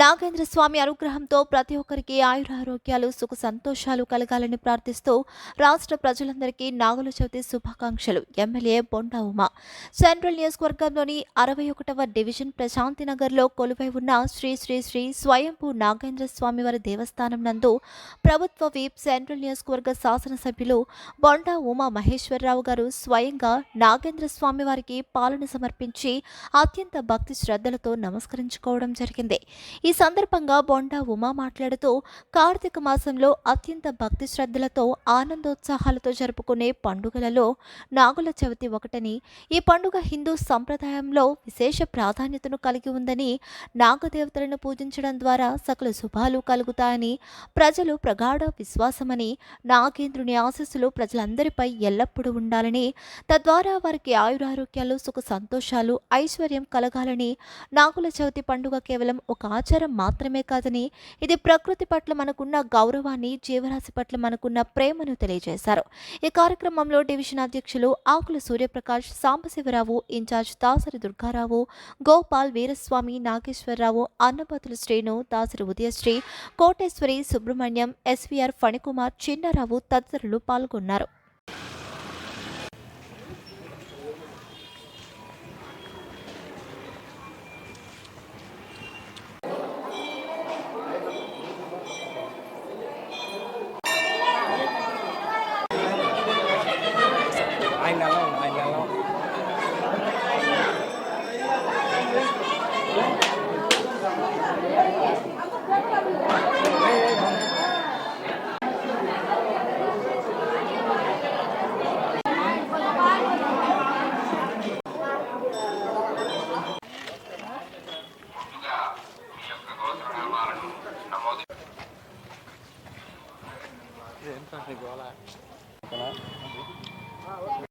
నాగేంద్ర స్వామి అనుగ్రహంతో ప్రతి ఒక్కరికి ఆయురారోగ్యాలు సుఖ సంతోషాలు కలగాలని ప్రార్థిస్తూ రాష్ట్ర ప్రజలందరికీ నాగుల చవితి శుభాకాంక్షలు. ఎమ్మెల్యే బొండా ఉమా. సెంట్రల్ నియోజకవర్గంలోని అరవై ఒకటవ డివిజన్ ప్రశాంతినగర్లో కొలువై ఉన్న శ్రీ శ్రీ శ్రీ స్వయంభూ నాగేంద్ర స్వామి వారి దేవస్థానం నందు ప్రభుత్వ వీప్ సెంట్రల్ నియోజకవర్గ శాసనసభ్యులు బొండా ఉమా మహేశ్వరరావు గారు స్వయంగా నాగేంద్ర స్వామి వారికి పాలన సమర్పించి అత్యంత భక్తి శ్రద్ధలతో నమస్కరించుకోవడం జరిగింది. ఈ ఈ సందర్భంగా బొండా ఉమా మాట్లాడుతూ కార్తీక మాసంలో అత్యంత భక్తి శ్రద్ధలతో ఆనందోత్సాహాలతో జరుపుకునే పండుగలలో నాగుల చవితి ఒకటని ఈ పండుగ హిందూ సంప్రదాయంలో విశేష ప్రాధాన్యతను కలిగి ఉందని నాగదేవతలను పూజించడం ద్వారా సకల శుభాలు కలుగుతాయని ప్రజలు ప్రగాఢ విశ్వాసమని నాగేంద్రుని ఆశస్సులు ప్రజలందరిపై ఎల్లప్పుడూ ఉండాలని తద్వారా వారికి ఆయురారోగ్యాలు సుఖ సంతోషాలు ఐశ్వర్యం కలగాలని నాగుల చవితి పండుగ కేవలం ఒక ఆచారం మాత్రమే కాదని ఇది ప్రకృతి పట్ల మనకున్న గౌరవాన్ని జీవరాశి పట్ల మనకున్న ప్రేమను తెలియజేశారు. ఈ కార్యక్రమంలో డివిజన్ అధ్యక్షులు ఆకుల సూర్యప్రకాష్ సాంబశివరావు ఇన్ఛార్జ్ దాసరి దుర్గారావు గోపాల్ వీరస్వామి నాగేశ్వరరావు అన్నపతుల శ్రీను దాసరి ఉదయశ్రీ కోటేశ్వరి సుబ్రహ్మణ్యం ఎస్వీఆర్ ఫణికుమార్ చిన్నారావు తదితరులు పాల్గొన్నారు. ఆయన alone, ఆయన alone. ఎంత గోళ